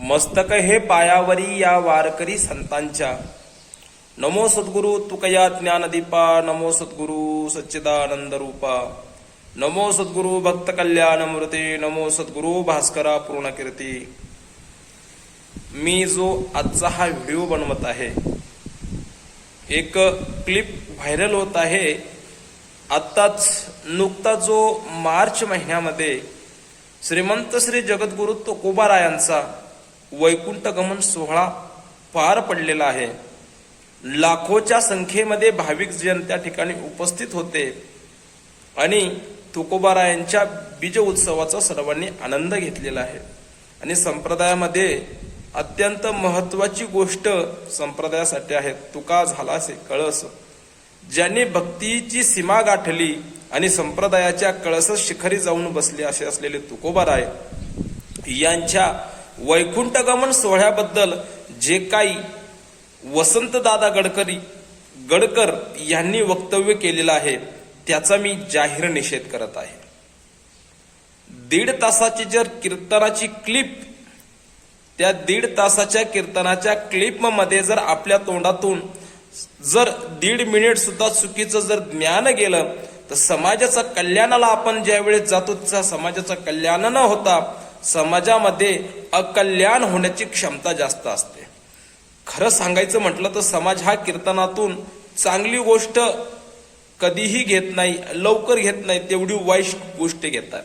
मस्तक हे पायावरी या वारकरी संतांच्या. नमो सद्गुरु तुकया ज्ञानदीपा नमो सद्गुरु सच्चिदानंद रूपा. नमो सद्गुरु भक्त कल्याण नमो सद्गुरु भास्करा पूर्णकीर्ती. मी जो आजचा हा व्हिडिओ बनवत आहे एक क्लिप व्हायरल होत आहे. आत्ताच नुकता जो मार्च महिन्यामध्ये श्रीमंत श्री जगद्गुरु तुकोबारायांचा वैकुंठगमन सोहळा पार पडलेला आहे. लाखोच्या संख्येमध्ये भाविक जन त्या ठिकाणी उपस्थित होते आणि तुकोबारायांच्या बीज उत्सवाचा सर्वांनी आनंद घेतलेला आहे. आणि संप्रदायामध्ये अत्यंत महत्वाची गोष्ट संप्रदायासाठी आहे. तुका झाला असे कळस. ज्यांनी भक्तीची सीमा गाठली आणि संप्रदायाच्या कळस शिखरी जाऊन बसले असे असलेले तुकोबाराय यांच्या वैकुंठगमन सोहळ्याबद्दल जे काही वसंतदादा गडकरी गडकर यांनी वक्तव्य केलेलं आहे त्याचा मी जाहीर निषेध करत आहे. दीड तासाची जर कीर्तनाची क्लिप त्या दीड तासाच्या कीर्तनाच्या क्लिपमध्ये जर आपल्या तोंडातून जर दीड मिनिट सुद्धा चुकीचं जर ज्ञान गेलं तर समाजाचा कल्याणाला आपण ज्यावेळेस जातो त्या समाजाचा कल्याण न होता समाजामध्ये अकल्याण होण्याची क्षमता जास्त असते. खरं सांगायचं म्हटलं तर समाज हा कीर्तनातून चांगली गोष्ट कधीही घेत नाही लवकर घेत नाही तेवढी वाईट गोष्ट घेतात.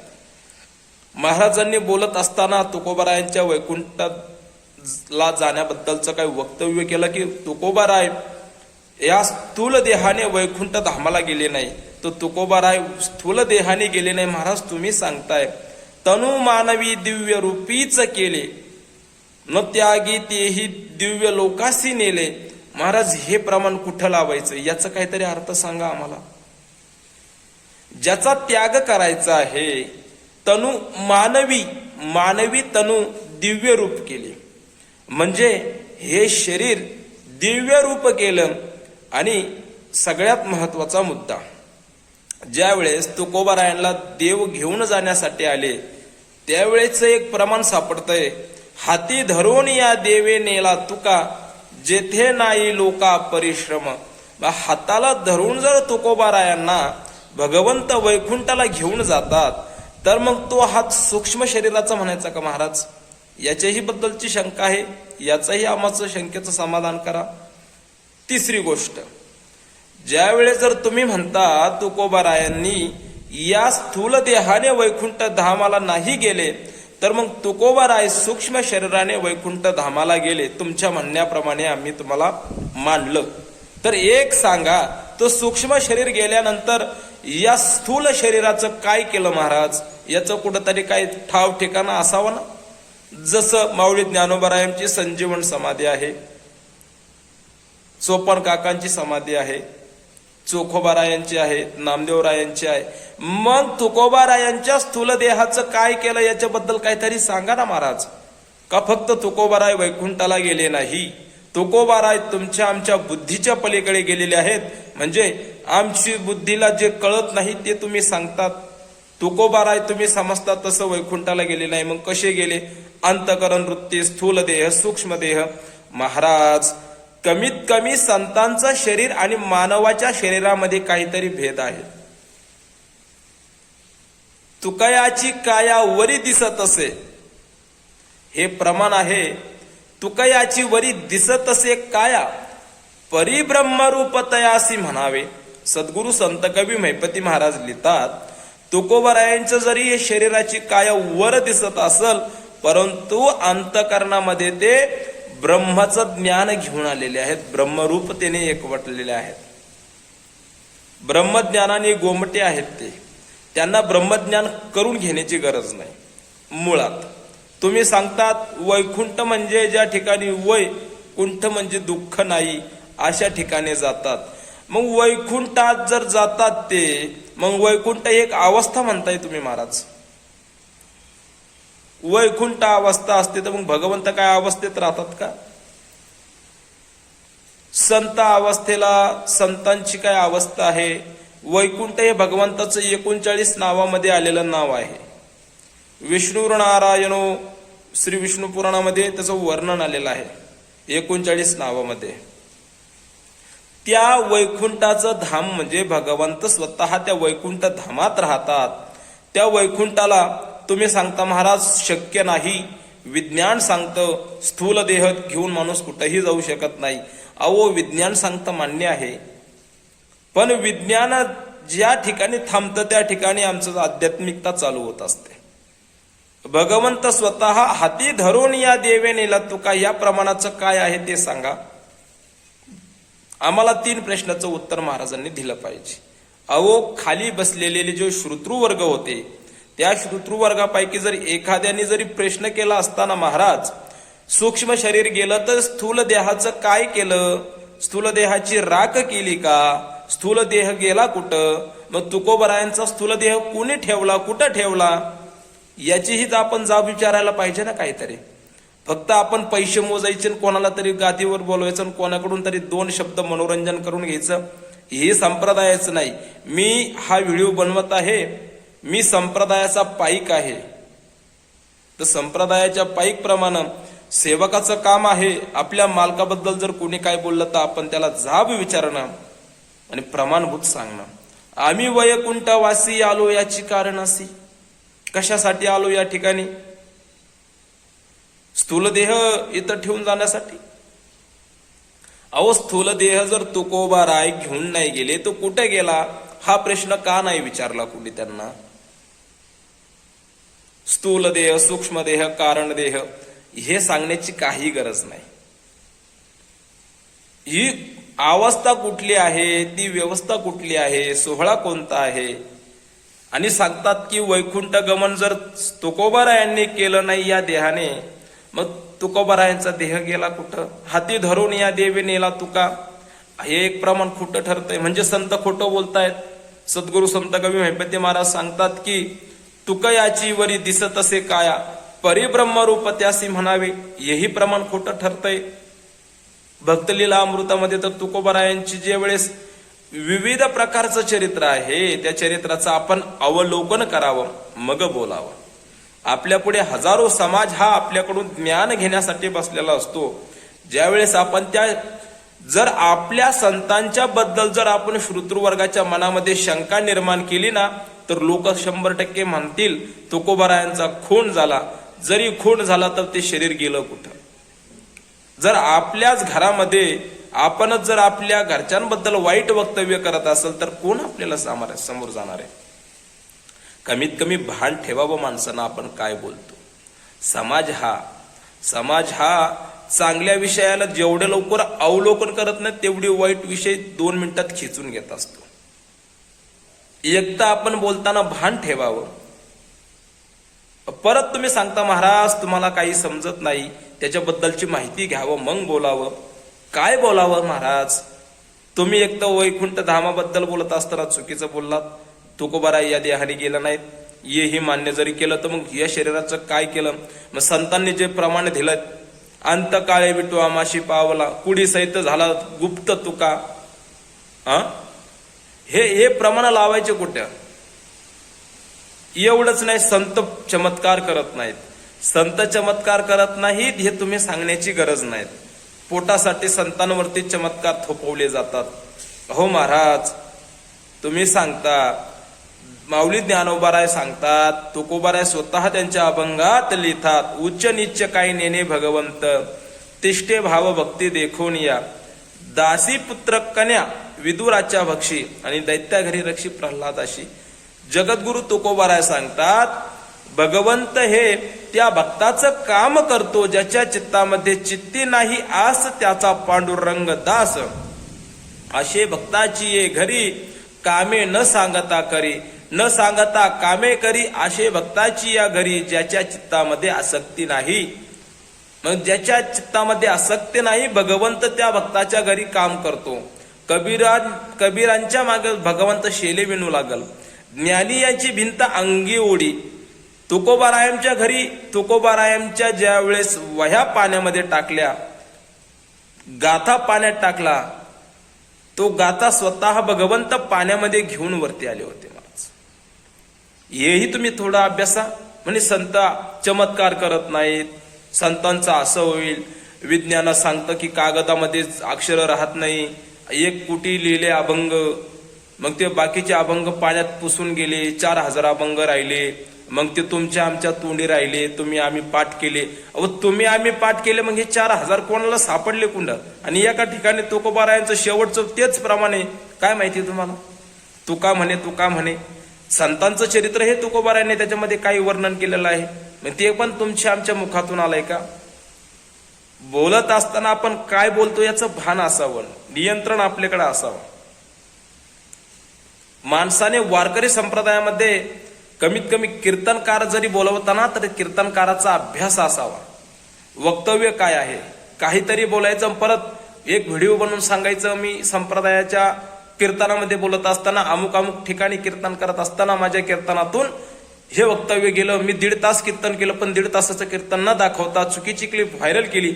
महाराजांनी बोलत असताना तुकोबारायांच्या वैकुंठाला जाण्याबद्दलचं काही वक्तव्य केलं की तुकोबाराय या स्थूल देहाने वैकुंठ धामाला गेले नाही. तर तुकोबाराय स्थूल देहाने गेले नाही. महाराज तुम्ही सांगताय तनु मानवी दिव्य रूपीच केले. न त्यागी तेही दिव्य लोकासी नेले. महाराज हे प्रमाण कुठं लावायचं? याचं काहीतरी अर्थ सांगा आम्हाला. ज्याचा त्याग करायचा आहे तनु मानवी मानवी तनु दिव्य रूप केले. म्हणजे हे शरीर दिव्य रूप केलं आणि सगळ्यात महत्त्वाचा मुद्दा. ज्यावेळेस तुकोबारायांना देव घेऊन जाण्यासाठी आले त्यावेळेच एक प्रमाण सापडतंय. हाती धरून या देवे नेला तुका जेथे नाही लोका परिश्रम. बा हाताला धरून जर तुकोबारायांना भगवंत वैकुंठाला घेऊन जातात तर मग तो हात सूक्ष्म शरीराचा म्हणायचा का महाराज? याच्याही बद्दलची शंका आहे याचाही आम्हाचं शंकेचं समाधान करा. तिसरी गोष्ट ज्यावेळेस जर तुम्ही म्हणता तुकोबारायांनी या स्थूल देहाने वैकुंठ धामाला नाही गेले तर मग तुकोबाराय सूक्ष्म शरीराने वैकुंठ धामाला गेले. तुमच्या म्हणण्याप्रमाणे आम्ही तुम्हाला मांडलं तर एक सांगा तो सूक्ष्म शरीर गेल्यानंतर या स्थूल शरीराचं काय केलं महाराज? याचं कुठंतरी काय ठाव ठिकाणा असावं ना? जसं माऊली ज्ञानोबरायांची संजीवन समाधी आहे चोपण काकांची समाधी आहे चोखोबारायांची आहेत नामदेवरायांचे आहे. मग तुकोबारायांच्या स्थूल देहाचं काय केलं याच्याबद्दल काहीतरी सांगा ना महाराज. का फक्त तुकोबाराय वैकुंठाला गेले नाही? तुकोबाराय तुमच्या आमच्या बुद्धीच्या पलीकडे गेलेले आहेत. म्हणजे आमची बुद्धीला जे कळत नाही ते तुम्ही सांगतात. तुकोबाराय तुम्ही समजता तसं वैकुंठाला गेले नाही. मग कसे गेले? अंतकरण वृत्ती स्थूल देह सूक्ष्म देह महाराज कमीत कमी संतांचं शरीर आणि मानवाच्या शरीरामध्ये काहीतरी भेद आहे. तुकयाची काया वरी दिसत असे. हे प्रमाण आहे तुकयाची वरी दिसत असे काया परिब्रह्मरूप तयासी म्हणावे. सद्गुरु संत कवी महिपती महाराज लिहितात तुकोबरायांचं जरी हे शरीराची काया वर दिसत असल परंतु अंतकरणामध्ये ते ब्रह्माचं ज्ञान घेऊन आलेले आहेत ब्रह्मरूप त्याने एकवटलेले आहेत. ब्रह्मज्ञानाने गोमटे आहेत ते. त्यांना ब्रह्मज्ञान करून घेण्याची गरज नाही. मुळात तुम्ही सांगतात वैकुंठ म्हणजे ज्या ठिकाणी वय कुंठ म्हणजे दुःख नाही अशा ठिकाणी जातात. मग वैकुंठात जर जातात ते मग वैकुंठ एक अवस्था म्हणताय तुम्ही महाराज. वैकुंठ अवस्था असते तर मग भगवंत काय अवस्थेत राहतात का? संत अवस्थेला संतांची काय अवस्था आहे? वैकुंठ हे भगवंताचं एकोणचाळीस नावामध्ये आलेलं नाव आहे. विष्णुर नारायणो श्री विष्णू पुराणामध्ये त्याचं वर्णन आलेलं आहे. एकोणचाळीस नावामध्ये. त्या वैकुंठाचं धाम म्हणजे भगवंत स्वतः त्या वैकुंठ धामात राहतात. त्या वैकुंठाला तुम्ही सांगता महाराज शक्य नाही. विज्ञान सांगतं स्थूल देह घेऊन माणूस कुठेही जाऊ शकत नाही. अहो विज्ञान सांगतं मान्य आहे. पण विज्ञान ज्या ठिकाणी थांबतं त्या ठिकाणी आमचं आध्यात्मिकता चालू होत असते. भगवंत स्वतः हाती धरून या देवे नेला तुका या प्रमाणाचं काय आहे ते सांगा. आम्हाला तीन प्रश्नाचं उत्तर महाराजांनी दिलं पाहिजे. अहो खाली बसलेले जे श्रोतृवर्ग होते त्या श्रोतृवर्गापैकी जर एखाद्याने जरी प्रश्न केला असताना महाराज सूक्ष्म शरीर गेलं तर स्थूल देहाचं काय केलं? स्थूल देहाची राख केली का? स्थूल देह गेला कुठं? मग तुकोबरायांचा स्थूल देह कुणी ठेवला? कुठं ठेवला? याचीही आपण जाब विचारायला पाहिजे ना काहीतरी. फक्त आपण पैसे मोजायचे आणि कोणाला तरी गादीवर बोलवायचं आणि कोणाकडून तरी दोन शब्द मनोरंजन करून घ्यायचं हे संप्रदायाचं नाही. मी हा व्हिडिओ बनवत आहे. मी संप्रदायाचा पाईक आहे. तर संप्रदायाच्या पाईकप्रमाणे सेवकाचं काम आहे. आपल्या मालकाबद्दल जर कोणी काय बोललं तर आपण त्याला जाब विचारणं आणि प्रमाणभूत सांगणं. आम्ही वैकुंठवासी आलो याची कारण असी कशासाठी आलो या ठिकाणी? स्थूलदेह इथं ठेवून जाण्यासाठी? अहो स्थूलदेह जर तुकोबा राय घेऊन नाही गेले तो कुठे गेला? हा प्रश्न का नाही विचारला कुणी त्यांना? स्थूल देह सूक्ष्म देह कारण देह हे सांगण्याची काही गरज नाही. ही अवस्था कुठली आहे ती व्यवस्था कुठली आहे सोहळा कोणता आहे? आणि सांगतात की वैकुंठ गमन जर तुकोबारायांनी केलं नाही या देहाने मग तुकोबारायांचा देह गेला कुठं? हाती धरून या देवी नेला तुका? हे एक प्रमाण खोटं ठरतंय. म्हणजे संत खोटं बोलतायत. सद्गुरु संत कवी महिपती महाराज सांगतात की तुकयाची वरी दिसत असे काया? परिब्रह्मरूप त्यासी म्हणावे हेही प्रमाण खोटं ठरतंय. भक्तलीला अमृतामध्ये तर तुकोबरायांची जे वेळेस विविध प्रकारचं चरित्र आहे त्या चरित्राचं आपण अवलोकन करावं मग बोलावं. आपल्या पुढे हजारो समाज हा आपल्याकडून ज्ञान घेण्यासाठी बसलेला असतो. ज्यावेळेस आपण त्या जर आपल्या संतांच्या बद्दल जर आपण श्रोतृवर्गाच्या मनामध्ये शंका निर्माण केली ना तर लोक शंभर टक्के म्हणतील तुकोबारायांचा खून झाला. जरी खून झाला तर ते शरीर गेलं कुठं? जर आपल्याच घरामध्ये आपणच जर आपल्या घरच्यांबद्दल वाईट वक्तव्य करत असेल तर कोण आपल्याला सामोर समोर जाणार आहे? कमीत कमी भान ठेवावं माणसानं आपण काय बोलतो? समाज हा समाज हा चांगल्या विषयाला जेवढे लवकर अवलोकन करत नाही तेवढे वाईट विषय दोन मिनिटात खिचून घेत असतो. एकदा आपण बोलताना भान ठेवावं. परत तुम्ही सांगता महाराज तुम्हाला काही समजत नाही. त्याच्याबद्दलची माहिती घ्यावं मग बोलावं. काय बोलावं महाराज? तुम्ही एक तर वैकुंठ धामाबद्दल बोलत असताना चुकीचं बोललात. तुकोबारा या देहाने गेलं नाहीत. ये ही मान्य जरी केलं तर मग या शरीराचं काय केलं? मग संतांनी जे प्रमाण दिलं अंत काळे विटू आमाशी पावला. कुडी सहित झाला गुप्त तुका. हा हे हे प्रमाण लावायचे कुठं? एवढंच नाही संत चमत्कार करत नाहीत. संत चमत्कार करत नाहीत हे तुम्ही सांगण्याची गरज नाहीत. पोटासाठी संतांवरती चमत्कार थोपवले जातात. हो महाराज तुम्ही सांगता माऊली ज्ञानोबाराय सांगतात तुकोबाराय स्वतः त्यांच्या अभंगात लिहितात उच्च निच्च काही नेणे भगवंत तिष्ठे भाव भक्ती देखून या. दासी पुत्र कन्या विदुराच्या भक्षी आणि दैत्या घरी रक्षी प्रल्हादाशी जगद्गुरु तुकोबाराय सांगतात भगवंत हे त्या भक्ताचं काम करतो ज्याच्या चित्तामध्ये चित्ती नाही आस त्याचा पांडुरंग दास. असे भक्ताची ये घरी कामे न सांगता करी न सांगता कामे करी असे भक्ताची या घरी ज्याच्या चित्तामध्ये आसक्ती नाही. मग ज्याच्या चित्तामध्ये आसक्ती नाही भगवंत त्या भक्ताच्या घरी काम करतो. कबीराज कबीरांच्या मागे भगवंत शेले विणू लागल. ज्ञानी यांची भिंत अंगी ओढी. तुकोबारायमच्या घरी तुकोबारायमच्या ज्या वेळेस वह्या पाण्यामध्ये टाकल्या गाथा पाण्यात टाकला तो गाथा स्वतः भगवंत पाण्यामध्ये घेऊन वरती आले होते महाराज. हेही तुम्ही थोडा अभ्यासा. म्हणजे संत चमत्कार करत नाहीत. संतांचं असं होईल. विज्ञान सांगतं की कागदामध्ये अक्षर राहत नाही. एक कुटी लिहिले अभंग. मग ते बाकीचे अभंग पाण्यात पुसून गेले चार हजार अभंग राहिले. मग ते तुमच्या आमच्या तोंडी राहिले तुम्ही आम्ही पाठ केले. अहो तुम्ही आम्ही पाठ केले मग हे चार हजार कोणाला सापडले कुंड? आणि एका ठिकाणी तुकोबारायांचं शेवटचं तेच प्रमाणे. काय माहिती तुम्हाला? तुका म्हणे तुका म्हणे. संतांचं चरित्र हे तुकोबारायांनी त्याच्यामध्ये काही वर्णन केलेलं आहे. मग ते पण तुमच्या आमच्या मुखातून आलंय का? बोलत असताना आपण काय बोलतो याचं भान असावं नियंत्रण आपल्याकडे असावं. माणसाने वारकरी संप्रदायामध्ये कमीत कमी कीर्तनकार जरी बोलवताना तरी कीर्तनकाराचा अभ्यास असावा. वक्तव्य काय आहे? काहीतरी बोलायचं परत एक व्हिडिओ बनवून सांगायचं मी संप्रदायाच्या कीर्तनामध्ये बोलत असताना अमुक अमुक ठिकाणी कीर्तन करत असताना माझ्या कीर्तनातून हे वक्तव्य गेलं मी दीड तास कीर्तन केलं पण दीड तासाचं कीर्तन न दाखवता चुकीची क्लिप व्हायरल केली.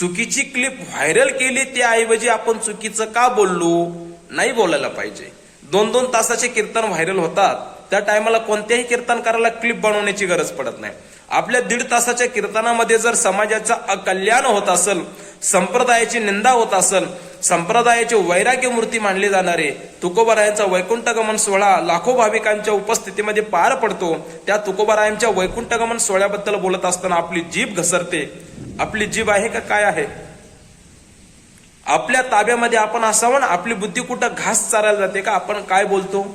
चुकीची क्लिप व्हायरल केली त्याऐवजी आपण चुकीचं का बोललो? नाही बोलायला पाहिजे. दोन दोन तासाचे कीर्तन व्हायरल होतात. त्या टायमाला कोणत्याही कीर्तनकाराला क्लिप बनवण्याची गरज पडत नाही. आपल्या दीड तासाच्या कीर्तनामध्ये जर समाजाचा अकल्याण होत असेल संप्रदायाची निंदा होत असेल संप्रदायाची वैराग्य मूर्ती मानली जाणारे तुकोबारायांचा वैकुंठगमन सोहळा लाखो भाविकांच्या उपस्थितीमध्ये पार पडतो त्या तुकोबारायांच्या वैकुंठगमन सोहळ्याबद्दल बोलत असताना आपली जीभ घसरते. आपली जीभ आहे का काय आहे? आपल्या ताब्यामध्ये आपण असावं ना? आपली बुद्धी कुठं घास चारायला जाते का? आपण काय बोलतो?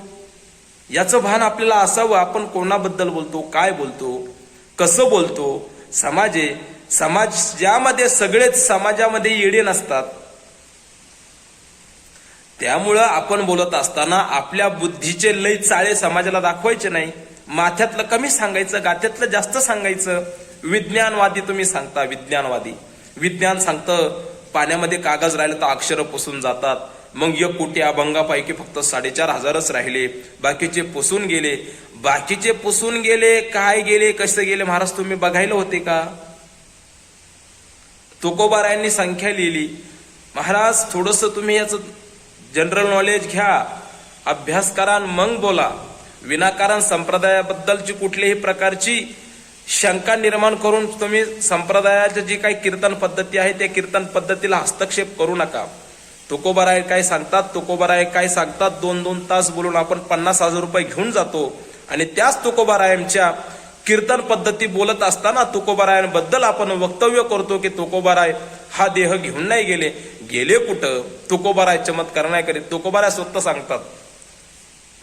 याचं भान आपल्याला असावं आपण कोणाबद्दल बोलतो? काय बोलतो? कसं बोलतो? समाजे समाज ज्यामध्ये सगळेच समाजामध्ये येडे नसतात. त्यामुळं आपण बोलत असताना आपल्या बुद्धीचे लय चाळे समाजाला दाखवायचे नाही. माथ्यातलं कमी सांगायचं गाथ्यातलं जास्त सांगायचं. विज्ञानवादी तुम्ही सांगता विज्ञानवादी. विज्ञान सांगतं पाण्यामध्ये कागद राहिले तर अक्षर पुसून जातात. मग एक कोटी अभंगापैकी फक्त साडेचार हजारच राहिले. बाकीचे पुसून गेले. बाकीचे पुसून गेले काय गेले कसे गेले महाराज तुम्ही बघायला होते का? तुकोबारायांनी संख्या लिहिली. महाराज थोडस तुम्ही याचं जनरल नॉलेज घ्या अभ्यास करा आणि मग बोला. विनाकारण संप्रदायाबद्दलची कुठल्याही प्रकारची शंका निर्माण करून तुम्ही संप्रदायाच्या जी काही कीर्तन पद्धती आहे त्या कीर्तन पद्धतीला हस्तक्षेप करू नका. तुकोबाराय काय सांगतात? तुकोबाराय काय सांगतात? दोन दोन तास बोलून आपण पन्नास हजार रुपये घेऊन जातो. आणि त्याच तुकोबारायांच्या कीर्तन पद्धती बोलत असताना तुकोबारायांबद्दल आपण वक्तव्य करतो की तुकोबाराय हा देह घेऊन नाही गेले. गेले कुठं? तुकोबाराय चमत्कार नाही करीत. तुकोबाराय स्वतः सांगतात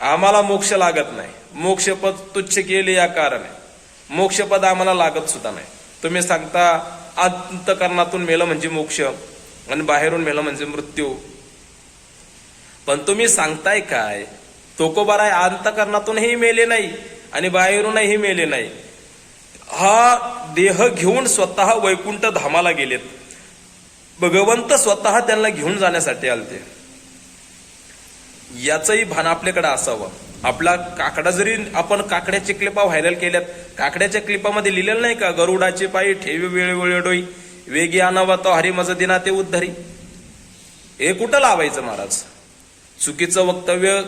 आम्हाला मोक्ष लागत नाही. मोक्षपद तुच्छ केले या कारण. मोक्षपद आम्हाला लागत सुद्धा नाही. तुम्ही सांगता अंतकरणातून मेलं म्हणजे मोक्ष आणि बाहेरून मेलं म्हणजे मृत्यू. पण तुम्ही सांगताय काय? तोकोबाराय अंतकरणातूनही मेले नाही आणि बाहेरूनही मेले नाही. हा देह घेऊन स्वतः वैकुंठ धामाला गेलेत. भगवंत स्वतः त्यांना घेऊन जाण्यासाठी आलते. याचंही भान आपल्याकडे असावं. आपला काकडा जरी आपण काकड्याच्या क्लिपा व्हायरल केल्यात काकड्याच्या क्लिपामध्ये लिहिलेलं नाही का गरुडाचे पायी ठेवी वेळ वेळ वेगी आणावा तो हरी मज दिना ते उद्धरी. हे कुठं लावायचं महाराज? चुकीचं वक्तव्य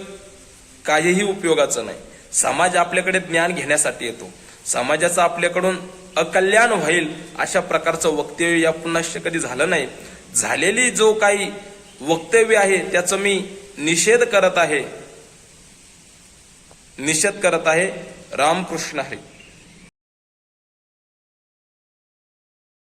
काहीही उपयोगाचं नाही. समाज आपल्याकडे ज्ञान घेण्यासाठी येतो. समाजाचं आपल्याकडून अकल्याण होईल अशा प्रकारचं वक्तव्य या पुन्हा कधी झालं नाही. झालेली जो काही वक्तव्य आहे त्याचं मी निषेध करत आहे. निषेध करत आहे रामकृष्ण आहे